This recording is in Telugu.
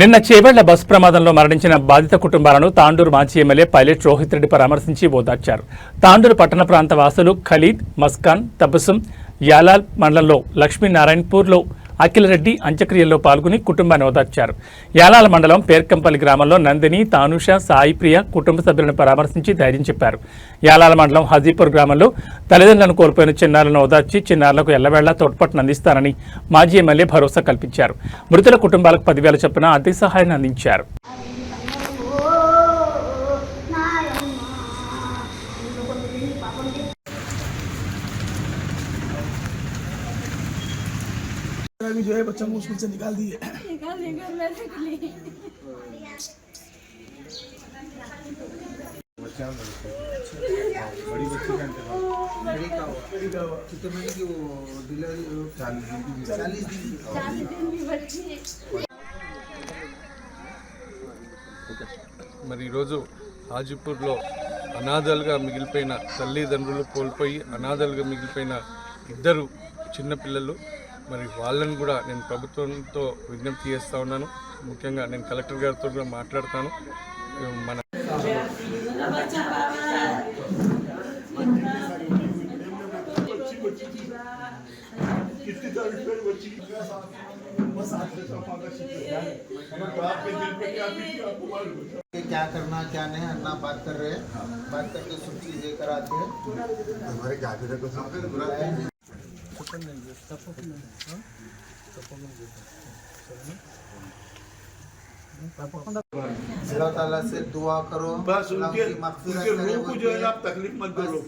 నిన్న చేవెళ్ళ బస్ ప్రమాదంలో మరణించిన బాధిత కుటుంబాలను తాండూరు మాజీ ఎమ్మెల్యే పైలట్ రోహిత్ రెడ్డి పరామర్శించి ఓదార్చారు. తాండూరు పట్టణ ప్రాంత వాసులు ఖలీద్ మస్కాన్ తబసుం యాలాల్ మండలంలో లక్ష్మీనారాయణపూర్లో అఖిలరెడ్డి అంత్యక్రియల్లో పాల్గొని కుటుంబాన్ని ఓదార్చారు. యాలాల మండలం పేర్కంపల్లి గ్రామంలో నందిని తానుష సాయిప్రియ కుటుంబ సభ్యులను పరామర్శించి ధైర్యం చెప్పారు. యాలాల మండలం హజీపూర్ గ్రామంలో తల్లిదండ్రులను కోల్పోయిన చిన్నారులను ఓదార్చి చిన్నారులకు ఎల్లవేళ్ళా తోడ్పాటును అందిస్తానని మాజీ ఎమ్మెల్యే భరోసా కల్పించారు. మృతుల కుటుంబాలకు పదివేల చొప్పున ఆర్థిక సహాయాన్ని అందించారు. अभी जो है बच्चा को स्कूल से निकाल दिए निकाल निकाल मैं निकली चालीस दिन की बच्ची మరి ఈరోజు హాజీపూర్లో అనాథలుగా మిగిలిపోయిన తల్లిదండ్రులు కోల్పోయి అనాథలుగా మిగిలిపోయిన ఇద్దరు చిన్నపిల్లలు మరి వాళ్ళని కూడా నేను ప్రభుత్వంతో విజ్ఞప్తి చేస్తూ ఉన్నాను ముఖ్యంగా నేను కలెక్టర్ గారితో కూడా మాట్లాడతాను మన कि क्या करना क्या नहीं अन्ना बात कर रहे हैं बात करके सब चीज लेकर आते हैं हमारे తప్పకుండా अल्लाह से दुआ करो। बस उनके उनके रूह को जो है आप तकलीफ़ मत करो